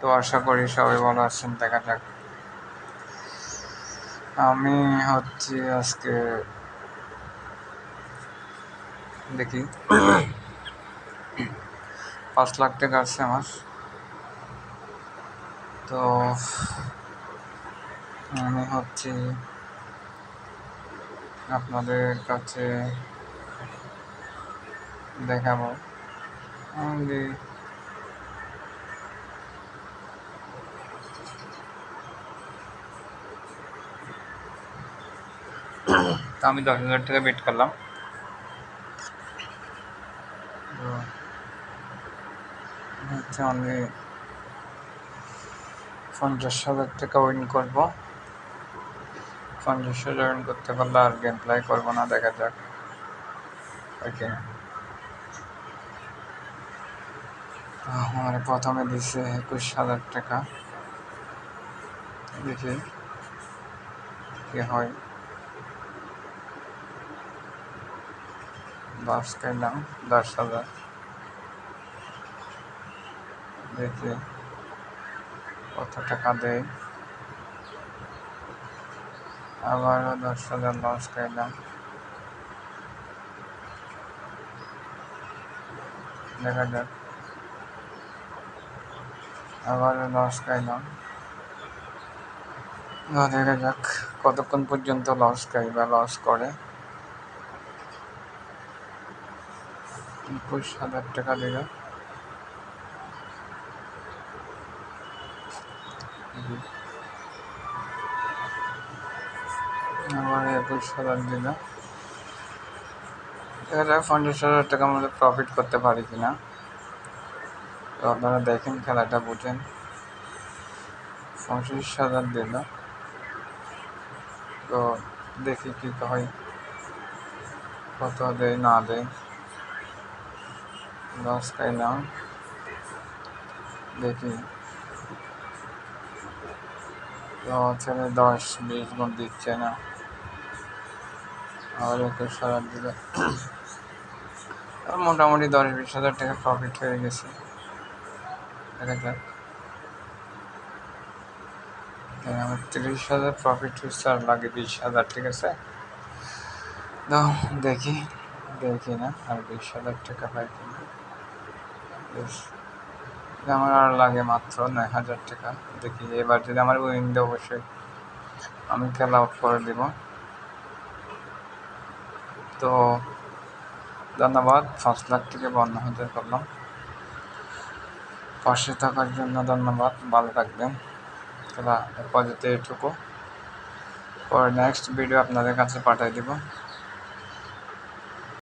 তো আশা করি সবাই ভালো আছেন, দেখা যাক। আমি হচ্ছে আজকে দেখি। পাঁচ লাখ টাকা আছে আমার। তো আমি হচ্ছে আপনাদের কাছে দেখাবো। আমি তো আমি দশ হাজার টাকা বেট করলাম। হচ্ছে আমি পঞ্চাশ হাজার টাকা উইন করব। পঞ্চাশ হাজার উইন করতে পারলে আর গেম প্লাই করব না, দেখা যাক। ওকে আমার প্রথমে দিছে একুশ হাজার টাকা। দেখি কি হয়। দশ কিনলাম দশ হাজার। দেখি কত টাকা দেয় আবারও দশ হাজার লস খাইলাম দেখা যাক। আবারও লস খাইলাম দেখা যাক কতক্ষণ পর্যন্ত লস খাই বা লস করে। একুশ হাজার টাকা দিল আবার একুশ হাজার দিল দেখা পঞ্চাশ হাজার টাকার মধ্যে প্রফিট করতে পারি কিনা? তো আপনারা দেখেন, খেলাটা বুঝেন। পঁচিশ হাজার দিল তো দেখি কি হয়। কত দেয়, না দেয়। দশ খাইলাম দেখি। ছেলে দশ বিশ গুণ দিচ্ছে না। আবার একুশ হাজার দিলে। মোটামুটি দশ বিশ হাজার টাকা প্রফিট হয়ে গেছে। আমার তিরিশ হাজার প্রফিট হচ্ছে আর লাগে বিশ হাজার, ঠিক আছে? দেখি। দেখি না আর বিশ হাজার টাকা পাই কিনা। আমার আর লাগে মাত্র নয় হাজার টাকা। দেখি, এবার যদি আমার উইন দেয় অবশ্যই আমি খেলা অফ করে দেব। তো, ধন্যবাদ। পাঁচ লাখ থেকে বন্ন হাজার করলাম। পাশে থাকার জন্য ধন্যবাদ। ভালো থাকবেন। খেলা পজিতে এটুকু। পরে নেক্সট ভিডিও আপনাদের কাছে পাঠিয়ে দেবো।